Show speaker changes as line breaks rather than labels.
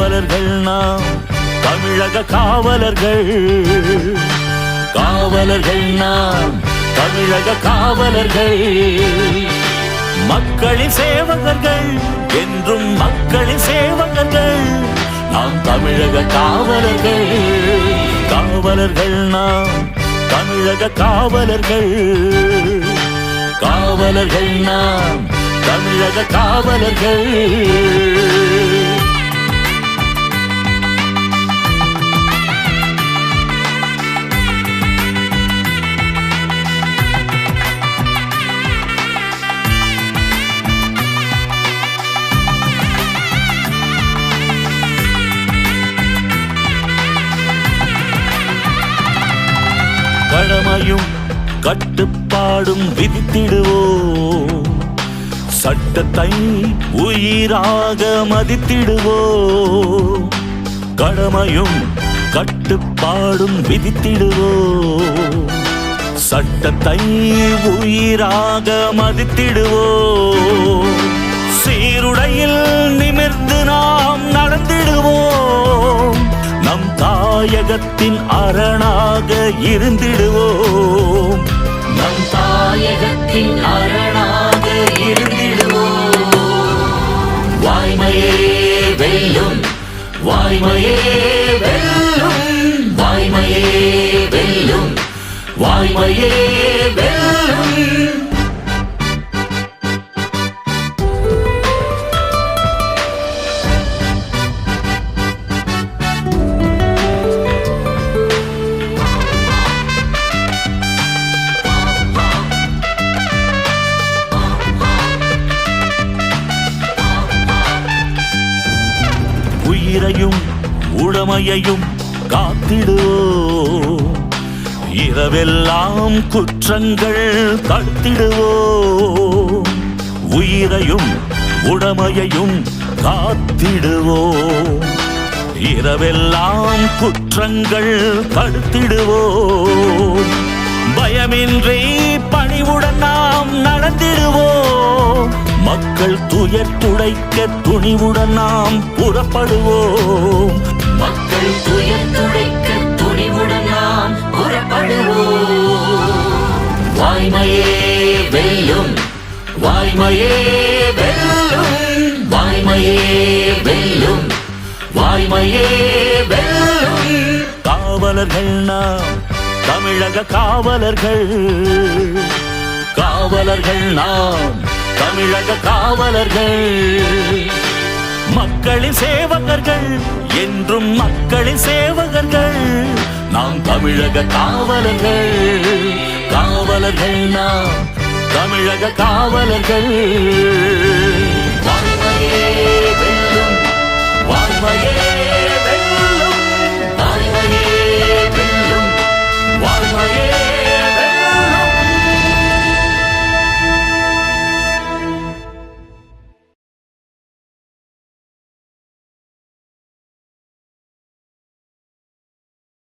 காவலர்கள் நாம் தமிழக காவலர்கள். காவலர்கள் நாம் தமிழக காவலர்கள். மக்களின் சேவகர்கள் என்றும் மக்களின் சேவகர்கள். நாம் தமிழக காவலர்கள். காவலர்கள் நாம் தமிழக காவலர்கள். காவலர்கள் நாம் தமிழக காவலர்கள். கடமையும் கட்டுப்பாடும் விதித்திடுவோம். சட்டத்தை உயிராக மதித்திடுவோம். கடமையும் கட்டுப்பாடும் விதித்திடுவோம். சட்டத்தை உயிராக மதித்திடுவோம். சீருடையில் நிமிர்ந்து நாம் தாயகத்தின் அரணாக இருந்திடுவோம். நம் தாயகத்தின் அரணாக இருந்திடுவோம். வாய்மையே வெல்லும் வாய்மையே வெல்லும் வாய்மையே வெல்லும் வாய்மையே வெல்லும். உயிரையும் உடமையையும் காத்திடுவோம் இரவெல்லாம் குற்றங்கள் தடுத்திடுவோ உயிரையும் உடமையையும் காத்திடுவோ இரவெல்லாம் குற்றங்கள் தடுத்திடுவோ பயமின்றி மக்கள் துயர் துடைக்க துணிவுடன் நாம் புறப்படுவோம். மக்கள் துயர் துடைக்க துணிவுடன் நாம் புறப்படுவோம். வாய்மையே வெல்லும் வாய்மையே வெல்லும் வாய்மையே வெல்லும் வாய்மையே வெல்லும். காவலர்கள் நாம் தமிழக காவலர்கள். காவலர்கள் நாம் தமிழக காவலர்கள் மக்களின் சேவகர்கள் என்றும் மக்களின் சேவகர்கள். நாம் தமிழக காவலர்கள் காவலர்கள் நாம் தமிழக காவலர்கள்.